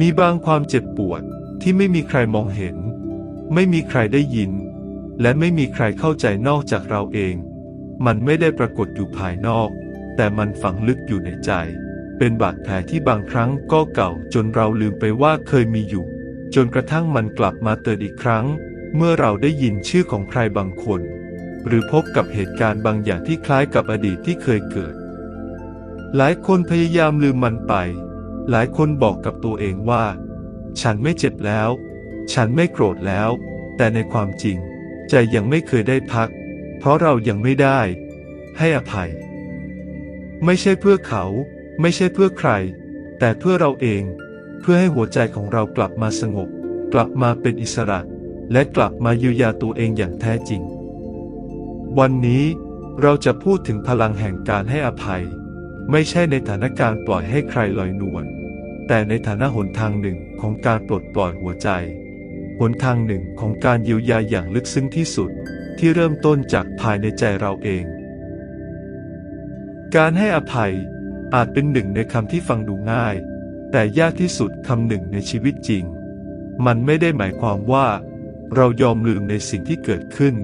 มีบางความเจ็บปวดที่ไม่มีใครมองเห็น ไม่มีใครได้ยิน และไม่มีใครเข้าใจนอกจากเราเอง มันไม่ได้ปรากฏอยู่ภายนอก แต่มันฝังลึกอยู่ในใจ เป็นบาดแผลที่บางครั้งก็เก่าจนเราลืมไปว่าเคยมีอยู่ จนกระทั่งมันกลับมาเตือนอีกครั้ง เมื่อเราได้ยินชื่อของใครบางคน หรือพบกับเหตุการณ์บางอย่างที่คล้ายกับอดีตที่เคยเกิด หลายคนพยายามลืมมันไป หลายคนบอกกับตัวเองว่า ฉันไม่เจ็บแล้ว ฉันไม่โกรธแล้ว แต่ในความจริง ใจยังไม่เคยได้พัก เพราะเรายังไม่ได้ ให้อภัย ไม่ใช่เพื่อเขา ไม่ใช่เพื่อใคร แต่เพื่อเราเอง เพื่อให้หัวใจของเรากลับมาสงบ กลับมาเป็นอิสระ และกลับมาเยียวยาตัวเองอย่างแท้จริง วันนี้เราจะพูดถึงพลังแห่งการให้อภัย ไม่ใช่ในฐานะการปล่อยให้ใครลอยนวล แต่ในฐานะหนทางหนึ่งของการปลดปล่อยหัวใจ หนทางหนึ่งของการเยียวยาอย่างลึกซึ้งที่สุด ที่เริ่มต้นจากภายในใจเราเอง การให้อภัยอาจเป็นหนึ่งในคำที่ฟังดูง่าย แต่ยากที่สุดคำหนึ่งในชีวิตจริง มันไม่ได้หมายความว่า เรายอมลืมในสิ่งที่เกิดขึ้น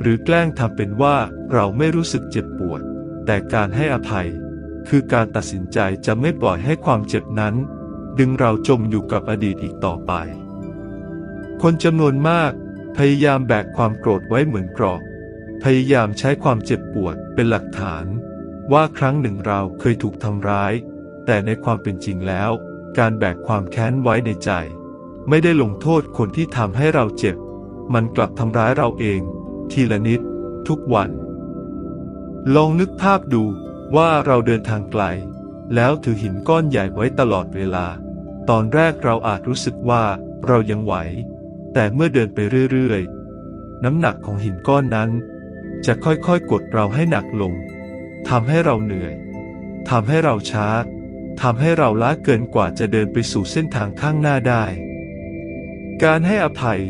หรือแกล้งทำเป็นว่าเราไม่รู้สึกเจ็บปวด แต่การให้อภัย คือการตัดสินใจจะไม่ปล่อยให้ความเจ็บนั้น ดึงเราจมอยู่กับอดีตอีกต่อไป คนจำนวนมาก พยายามแบกความโกรธไว้เหมือนกรอกพยายามใช้ความเจ็บปวดเป็นหลักฐาน ว่าครั้งหนึ่งเราเคยถูกทำร้าย แต่ในความเป็นจริงแล้ว การแบกความแค้นไว้ในใจ ไม่ได้ลงโทษคนที่ทำให้เราเจ็บ มันกลับทำร้ายเราเอง ทีละนิด ทุกวัน ลองนึกภาพดู ว่าเราเดินทางไกล แล้วถือหินก้อนใหญ่ไว้ตลอดเวลา ตอนแรกเราอาจรู้สึกว่าเรายังไหว แต่เมื่อเดินไปเรื่อยๆ น้ำหนักของหินก้อนนั้น จะค่อยๆ กดเราให้หนักลงทำให้เราเหนื่อยทำให้เราช้าทำให้เราล้าเกินกว่าจะเดินไปสู่เส้นทางข้างหน้าได้ การให้อภัย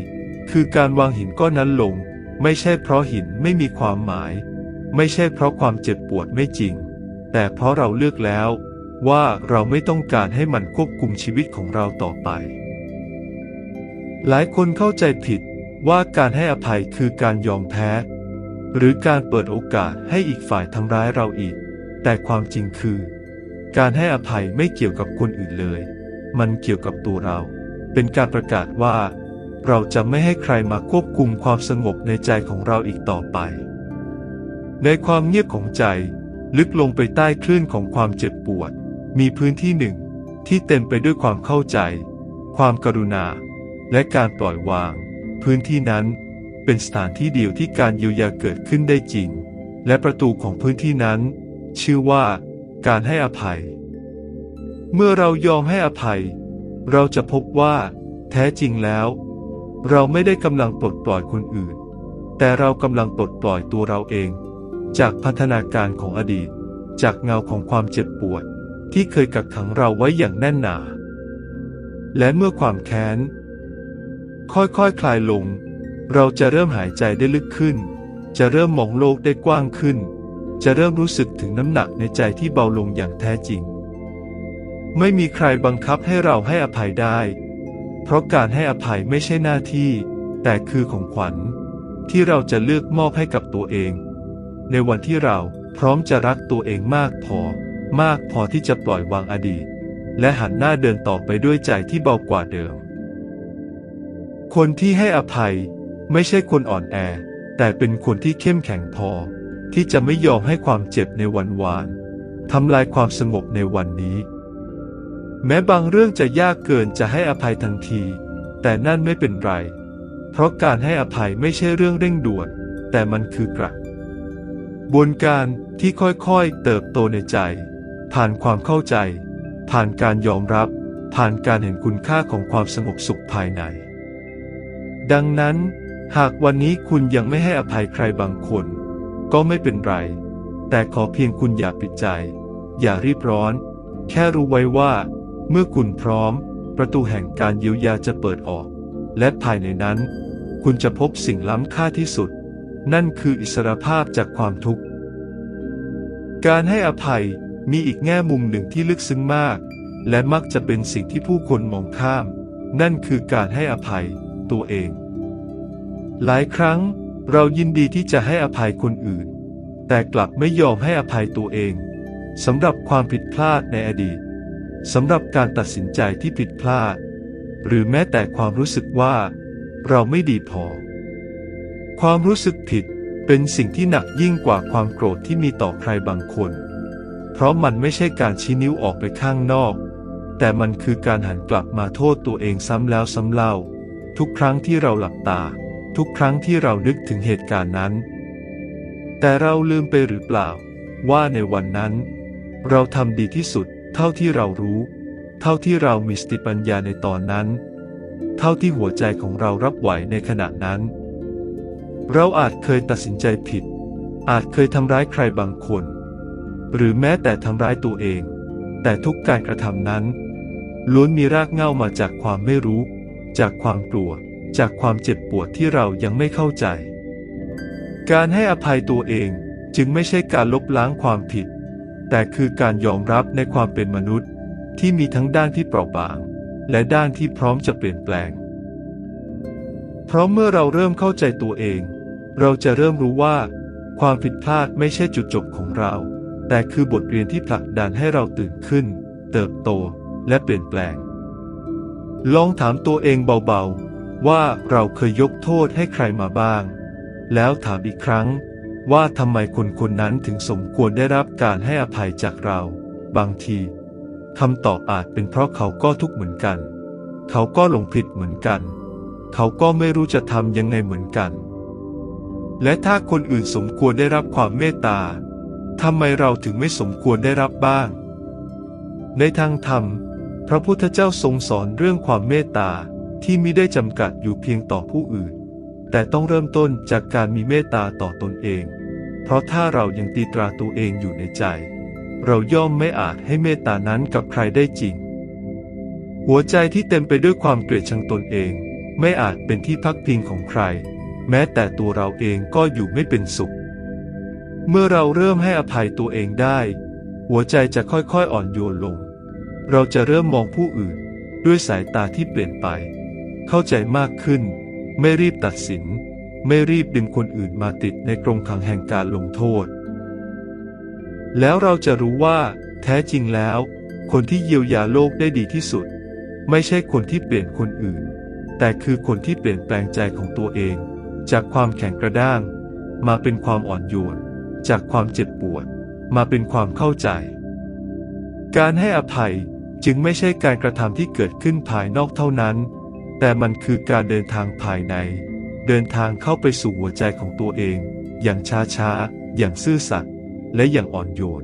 คือการวางหินก้อนนั้นลง ไม่ใช่เพราะหินไม่มีความหมาย ไม่ใช่เพราะความเจ็บปวดไม่จริง แต่เพราะเราเลือกแล้ว ว่าเราไม่ต้องการให้มันควบคุมชีวิตของเราต่อไป หลายคนเข้าใจผิดว่าการให้อภัยคือการยอมแพ้ หรือการเปิดโอกาสให้อีกฝ่ายทำร้ายเราอีก แต่ความจริงคือ การให้อภัยไม่เกี่ยวกับคนอื่นเลย มันเกี่ยวกับตัวเรา เป็นการประกาศว่า เราจะไม่ให้ใครมาควบคุมความสงบในใจของเราอีกต่อไป ในความเงียบของใจ ลึกลงไปใต้คลื่นของความเจ็บปวด มีพื้นที่หนึ่ง ที่เต็มไปด้วยความเข้าใจ ความกรุณา และการปล่อยวาง พื้นที่นั้นเป็นสถานที่เดียวที่การเยียวยาเกิดขึ้นได้จริง และประตูของพื้นที่นั้น ชื่อว่าการให้อภัย เมื่อเรายอมให้อภัย เราจะพบว่าแท้จริงแล้ว เราไม่ได้กำลังปลดปล่อยคนอื่น แต่เรากำลังปลดปล่อยตัวเราเอง จากพัฒนาการของอดีต จากเงาของความเจ็บปวด ที่เคยกักขังเราไว้อย่างแน่นหนา และเมื่อความแค้น ค่อยๆคคลายลง เราจะเริ่มหายใจได้ลึกขึ้น จะเริ่มมองโลกได้กว้างขึ้น จะเริ่มรู้สึกถึงน้ำหนักในใจที่เบาลงอย่างแท้จริง ไม่มีใครบังคับให้เราให้อภัยได้ เพราะการให้อภัยไม่ใช่หน้าที่ แต่คือของขวัญที่เราจะเลือกมอบให้กับตัวเอง ในวันที่เราพร้อมจะรักตัวเองมากพอ มากพอที่จะปล่อยวางอดีต และหันหน้าเดินต่อไปด้วยใจที่เบากว่าเดิม คนที่ให้อภัยไม่ใช่คนอ่อนแอ แต่เป็นคนที่เข้มแข็งพอ ที่จะไม่ยอมให้ความเจ็บในวันวานทำลายความสงบในวันนี้ แม้บางเรื่องจะยากเกินจะให้อภัยทันที แต่นั่นไม่เป็นไร เพราะการให้อภัยไม่ใช่เรื่องเร่งด่วน แต่มันคือกระ บวนการที่ค่อยๆ เติบโตในใจ ผ่านความเข้าใจ ผ่านการยอมรับ ผ่านการเห็นคุณค่าของความสงบสุขภายใน ดังนั้น หากวันนี้คุณยังไม่ให้อภัยใครบางคน ก็ไม่เป็นไร แต่ขอเพียงคุณอย่าปิดใจ อย่ารีบร้อน แค่รู้ไว้ว่า เมื่อคุณพร้อม ประตูแห่งการเยียวยาจะเปิดออก และภายในนั้น คุณจะพบสิ่งล้ำค่าที่สุด นั่นคืออิสรภาพจากความทุกข์ การให้อภัยมีอีกแง่มุมหนึ่งที่ลึกซึ้งมาก และมักจะเป็นสิ่งที่ผู้คนมองข้าม นั่นคือการให้อภัยตัวเอง หลายครั้งเรายินดีที่จะให้อภัยคนอื่น แต่กลับไม่ยอมให้อภัยตัวเองสำหรับความผิดพลาดในอดีตสำหรับการตัดสินใจที่ผิดพลาด หรือแม้แต่ความรู้สึกว่า เราไม่ดีพอ ความรู้สึกผิดเป็นสิ่งที่หนักยิ่งกว่าความโกรธที่มีต่อใครบางคน เพราะมันไม่ใช่การชี้นิ้วออกไปข้างนอก แต่มันคือการหันกลับมาโทษตัวเองซ้ำแล้วซ้ำเล่า ทุกครั้งที่เราหลับตา ทุกครั้งที่เรานึกถึงเหตุการณ์นั้น แต่เราลืมไปหรือเปล่า ว่าในวันนั้น เราทำดีที่สุด เท่าที่เรารู้ เท่าที่เรามีสติปัญญาในตอนนั้น เท่าที่หัวใจของเรารับไหวในขณะนั้น เราอาจเคยตัดสินใจผิด อาจเคยทำร้ายใครบางคน หรือแม้แต่ทำร้ายตัวเอง แต่ทุกการกระทำนั้น ล้วนมีรากเหง้ามาจากความไม่รู้ จากความกลัว จากความเจ็บปวดที่เรายังไม่เข้าใจ การให้อภัยตัวเองจึงไม่ใช่การลบล้างความผิด แต่คือการยอมรับในความเป็นมนุษย์ ที่มีทั้งด้านที่เปราะบาง และด้านที่พร้อมจะเปลี่ยนแปลง ราะเมื่อเราเริ่มเข้าใจตัวเอง เราจะเริ่มรู้ว่า ความผิดพลาดไม่ใช่จุดจบของเรา แต่คือบทเรียนที่ผลักดันให้เราตื่นขึ้น เติบโตและเปลี่ยนแปลง ลองถามตัวเองเบาๆ ว่าเราเคยยกโทษให้ใครมาบ้าง แล้วถามอีกครั้งว่าทำไมคนคนนั้นถึงสมควรได้รับการให้อภัยจากเรา บางทีคำตอบอาจเป็นเพราะเขาก็ทุกข์เหมือนกัน เขาก็หลงผิดเหมือนกัน เขาก็ไม่รู้จะทำยังไงเหมือนกัน และถ้าคนอื่นสมควรได้รับความเมตตาทำไมเราถึงไม่สมควรได้รับบ้าง ในทางธรรม พระพุทธเจ้าทรงสอนเรื่องความเมตตาที่มิได้จำกัดอยู่เพียงต่อผู้อื่น แต่ต้องเริ่มต้นจากการมีเมตตาต่อตนเอง เพราะถ้าเรายังตีตราตัวเองอยู่ในใจ เราย่อมไม่อาจให้เมตตานั้นกับใครได้จริง หัวใจที่เต็มไปด้วยความเกลียดชังตนเอง ไม่อาจเป็นที่พักพิงของใคร แม้แต่ตัวเราเองก็อยู่ไม่เป็นสุข เมื่อเราเริ่มให้อภัยตัวเองได้ หัวใจจะค่อยๆอ่อนโยนลง เราจะเริ่มมองผู้อื่น ด้วยสายตาที่เปลี่ยนไป เข้าใจมากขึ้น ไม่รีบตัดสิน ไม่รีบดึงคนอื่นมาติดในกรงขังแห่งการลงโทษ แล้วเราจะรู้ว่า แท้จริงแล้ว คนที่เยียวยาโลกได้ดีที่สุด ไม่ใช่คนที่เปลี่ยนคนอื่น แต่คือคนที่เปลี่ยนแปลงใจของตัวเอง จากความแข็งกระด้าง มาเป็นความอ่อนโยน จากความเจ็บปวด มาเป็นความเข้าใจ การให้อภัยจึงไม่ใช่การกระทำที่เกิดขึ้นภายนอกเท่านั้น แต่มันคือการเดินทางภายใน เดินทางเข้าไปสู่หัวใจของตัวเอง อย่างช้าๆ อย่างซื่อสัตย์ และอย่างอ่อนโยน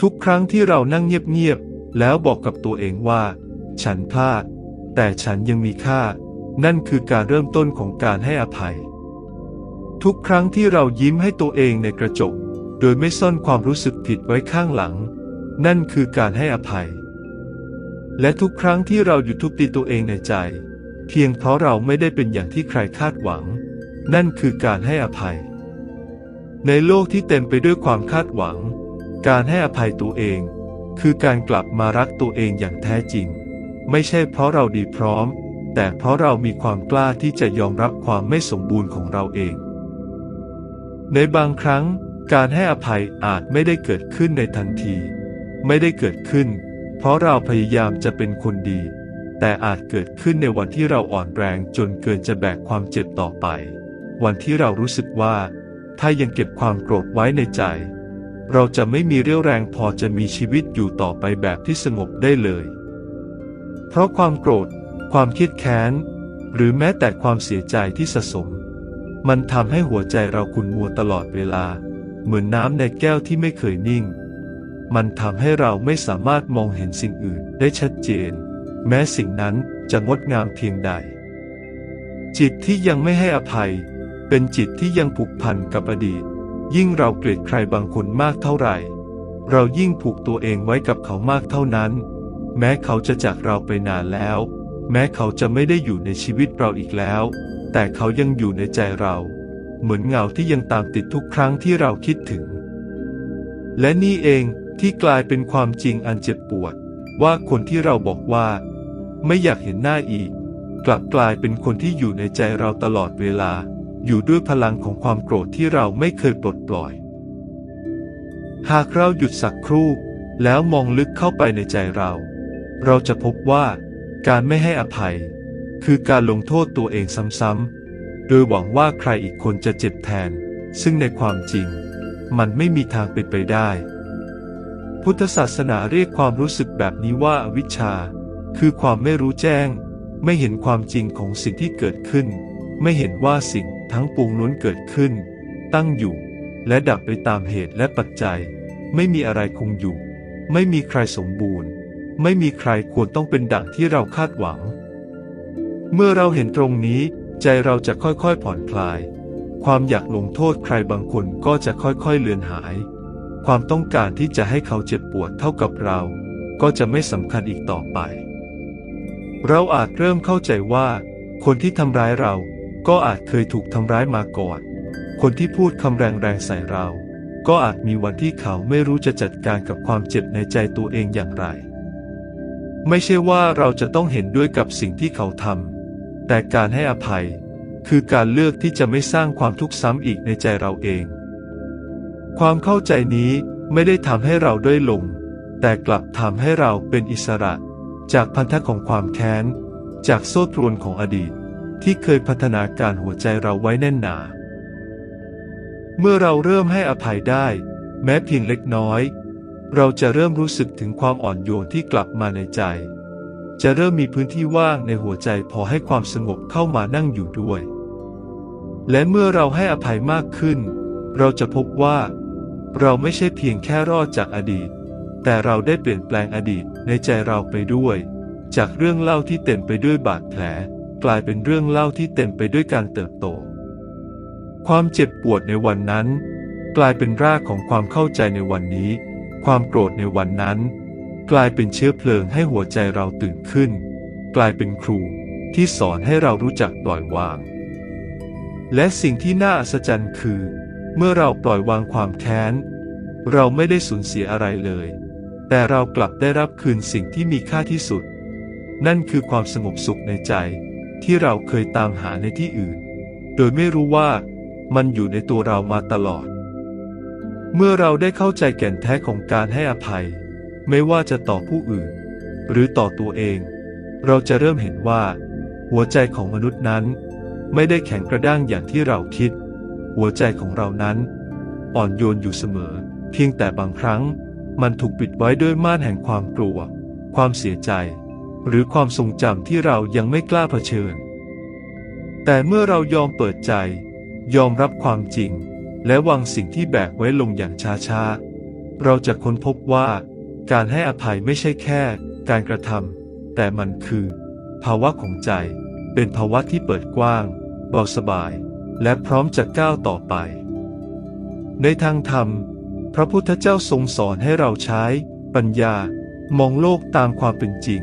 ทุกครั้งที่เรานั่งเงียบๆ แล้วบอกกับตัวเองว่า ฉันพลาด แต่ฉันยังมีค่า นั่นคือการเริ่มต้นของการให้อภัย ทุกครั้งที่เรายิ้มให้ตัวเองในกระจก โดยไม่ซ่อนความรู้สึกผิดไว้ข้างหลัง นั่นคือการให้อภัย และทุกครั้งที่เราหยุดทุบตีตัวเองในใจ เพียงเพราะเราไม่ได้เป็นอย่างที่ใครคาดหวัง นั่นคือการให้อภัย ในโลกที่เต็มไปด้วยความคาดหวัง การให้อภัยตัวเอง คือการกลับมารักตัวเองอย่างแท้จริง ไม่ใช่เพราะเราดีพร้อม แต่เพราะเรามีความกล้าที่จะยอมรับความไม่สมบูรณ์ของเราเอง ในบางครั้ง การให้อภัยอาจไม่ได้เกิดขึ้นในทันที ไม่ได้เกิดขึ้น เพราะเราพยายามจะเป็นคนดี แต่อาจเกิดขึ้นในวันที่เราอ่อนแรงจนเกินจะแบกความเจ็บต่อไป วันที่เรารู้สึกว่า ถ้ายังเก็บความโกรธไว้ในใจเราจะไม่มีเรี่ยวแรงพอจะมีชีวิตอยู่ต่อไปแบบที่สงบได้เลย เพราะความโกรธ ความคิดแค้น หรือแม้แต่ความเสียใจที่สะสม มันทำให้หัวใจเราขุ่นมัวตลอดเวลา เหมือนน้ำในแก้วที่ไม่เคยนิ่ง มันทำให้เราไม่สามารถมองเห็นสิ่งอื่นได้ชัดเจน แม้สิ่งนั้นจะงดงามเพียงใด จิตที่ยังไม่ให้อภัย เป็นจิตที่ยังผูกพันกับอดีต ยิ่งเราเกลียดใครบางคนมากเท่าไหร่ เรายิ่งผูกตัวเองไว้กับเขามากเท่านั้น แม้เขาจะจากเราไปนานแล้ว แม้เขาจะไม่ได้อยู่ในชีวิตเราอีกแล้ว แต่เขายังอยู่ในใจเรา เหมือนเงาที่ยังตามติดทุกครั้งที่เราคิดถึง และนี่เองที่กลายเป็นความจริงอันเจ็บปวด ว่าคนที่เราบอกว่า ไม่อยากเห็นหน้าอีก กลับกลายเป็นคนที่อยู่ในใจเราตลอดเวลา อยู่ด้วยพลังของความโกรธที่เราไม่เคยปลดปล่อย หากเราหยุดสักครู่ แล้วมองลึกเข้าไปในใจเรา เราจะพบว่าการไม่ให้อภัย คือการลงโทษตัวเองซ้ำๆ โดยหวังว่าใครอีกคนจะเจ็บแทน ซึ่งในความจริง มันไม่มีทางเป็นไปได้ พุทธศาสนาเรียกความรู้สึกแบบนี้ว่าอวิชชา คือความไม่รู้แจ้ง ไม่เห็นความจริงของสิ่งที่เกิดขึ้น ไม่เห็นว่าสิ่งทั้งปวงล้วนเกิดขึ้น ตั้งอยู่ และดับไปตามเหตุและปัจจัย ไม่มีอะไรคงอยู่ ไม่มีใครสมบูรณ์ ไม่มีใครควรต้องเป็นดั่งที่เราคาดหวัง เมื่อเราเห็นตรงนี้ ใจเราจะค่อยๆผ่อนคลาย ความอยากลงโทษใครบางคนก็จะค่อยๆเลือนหาย ความต้องการที่จะให้เขาเจ็บปวดเท่ากับเรา ก็จะไม่สำคัญอีกต่อไป เราอาจเริ่มเข้าใจว่า คนที่ทำร้ายเราก็อาจเคยถูกทำร้ายมาก่อน คนที่พูดคำแรงๆใส่เรา ก็อาจมีวันที่เขาไม่รู้จะจัดการกับความเจ็บในใจตัวเองอย่างไร ไม่ใช่ว่าเราจะต้องเห็นด้วยกับสิ่งที่เขาทำ แต่การให้อภัย คือการเลือกที่จะไม่สร้างความทุกข์ซ้ำอีกในใจเราเอง ความเข้าใจนี้ไม่ได้ทำให้เราด้อยลง แต่กลับทำให้เราเป็นอิสระ จากพันธะของความแค้น จากโซ่ตรวนของอดีต ที่เคยพัฒนาการหัวใจเราไว้แน่นหนา เมื่อเราเริ่มให้อภัยได้ แม้เพียงเล็กน้อย เราจะเริ่มรู้สึกถึงความอ่อนโยนที่กลับมาในใจ จะเริ่มมีพื้นที่ว่างในหัวใจพอให้ความสงบเข้ามานั่งอยู่ด้วย และเมื่อเราให้อภัยมากขึ้น เราจะพบว่า เราไม่ใช่เพียงแค่รอดจากอดีต แต่เราได้เปลี่ยนแปลงอดีตในใจเราไปด้วย จากเรื่องเล่าที่เต็มไปด้วยบาดแผล กลายเป็นเรื่องเล่าที่เต็มไปด้วยการเติบโต ความเจ็บปวดในวันนั้น กลายเป็นรากของความเข้าใจในวันนี้ ความโกรธในวันนั้น กลายเป็นเชื้อเพลิงให้หัวใจเราตื่นขึ้น กลายเป็นครูที่สอนให้เรารู้จักปล่อยวาง และสิ่งที่น่าอัศจรรย์คือ เมื่อเราปล่อยวางความแค้น เราไม่ได้สูญเสียอะไรเลย แต่เรากลับได้รับคืนสิ่งที่มีค่าที่สุด นั่นคือความสงบสุขในใจที่เราเคยตามหาในที่อื่น โดยไม่รู้ว่ามันอยู่ในตัวเรามาตลอด เมื่อเราได้เข้าใจแก่นแท้ของการให้อภัย ไม่ว่าจะต่อผู้อื่น หรือต่อตัวเอง เราจะเริ่มเห็นว่า หัวใจของมนุษย์นั้น ไม่ได้แข็งกระด้างอย่างที่เราคิด หัวใจของเรานั้น อ่อนโยนอยู่เสมอ เพียงแต่บางครั้ง มันถูกปิดไว้ด้วยม่านแห่งความกลัว ความเสียใจ หรือความทรงจำที่เรายังไม่กล้าเผชิญ แต่เมื่อเรายอมเปิดใจ ยอมรับความจริง และวางสิ่งที่แบกไว้ลงอย่างช้าๆ เราจะค้นพบว่า การให้อภัยไม่ใช่แค่ การกระทำแต่มันคือ ภาวะของใจ เป็นภาวะที่เปิดกว้างเบาสบาย และพร้อมจะก้าวต่อไป ในทางธรรม พระพุทธเจ้าทรงสอนให้เราใช้ ปัญญามองโลกตามความเป็นจริง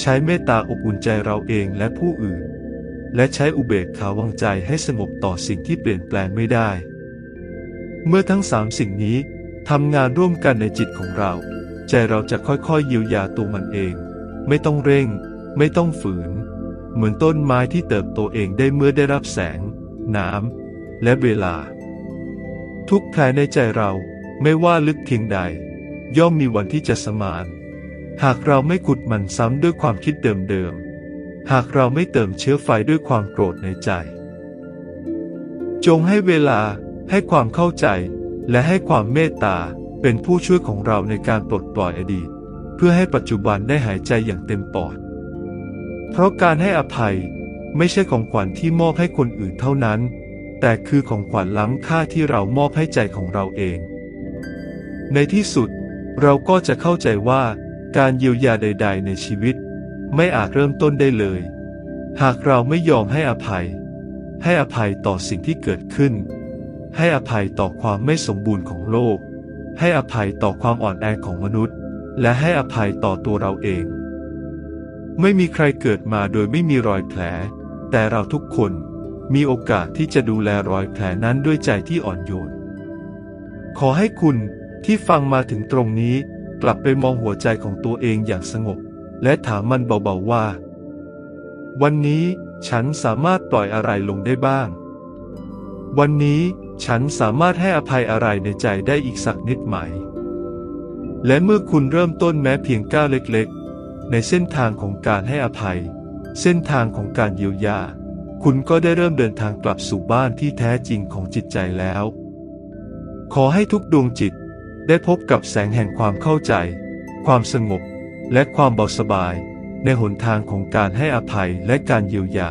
ใช้เมตตาอบอุ่นใจเราเองและผู้อื่น และใช้อุเบกขาวางใจให้สงบต่อสิ่งที่เปลี่ยนแปลงไม่ได้ เมื่อทั้งสามสิ่งนี้ทำงานร่วมกันในจิตของเรา ใจเราจะค่อยๆเยียวยาตัวมันเอง ไม่ต้องเร่ง ไม่ต้องฝืน เหมือนต้นไม้ที่เติบโตเองได้เมื่อได้รับแสง น้ำและเวลา ทุกแผลในใจเราไม่ว่าลึกเพียงใด ย่อมมีวันที่จะสมาน หากเราไม่ขุดมันซ้ำด้วยความคิดเดิมๆหากเราไม่เติมเชื้อไฟด้วยความโกรธในใจ จงให้เวลา ให้ความเข้าใจ และให้ความเมตตาเป็นผู้ช่วยของเราในการปลดปล่อยอดีต เพื่อให้ปัจจุบันได้หายใจอย่างเต็มปอด เพราะการให้อภัยไม่ใช่ของขวัญที่มอบให้คนอื่นเท่านั้น แต่คือของขวัญล้ำค่าที่เรามอบให้ใจของเราเอง ในที่สุด เราก็จะเข้าใจว่า การเยียวยาใด ๆ ในชีวิต ไม่อาจเริ่มต้นได้เลย หากเราไม่ยอมให้อภัย ให้อภัยต่อสิ่งที่เกิดขึ้น ให้อภัยต่อความไม่สมบูรณ์ของโลก ให้อภัยต่อความอ่อนแอของมนุษย์ และให้อภัยต่อตัวเราเอง ไม่มีใครเกิดมาโดยไม่มีรอยแผล แต่เราทุกคนมีโอกาสที่จะดูแลรอยแผลนั้นด้วยใจที่อ่อนโยน ขอให้คุณที่ฟังมาถึงตรงนี้ กลับไปมองหัวใจของตัวเองอย่างสงบ และถามมันเบาๆว่า วันนี้ฉันสามารถปล่อยอะไรลงได้บ้าง วันนี้ ฉันสามารถให้อภัยอะไรในใจได้อีกสักนิดไหม และเมื่อคุณเริ่มต้นแม้เพียงก้าวเล็กๆ ในเส้นทางของการให้อภัย เส้นทางของการเยียวยา คุณก็ได้เริ่มเดินทางกลับสู่บ้านที่แท้จริงของจิตใจแล้ว ขอให้ทุกดวงจิตได้พบกับแสงแห่งความเข้าใจ ความสงบ และความเบาสบาย ในหนทางของการให้อภัยและการเยียวยา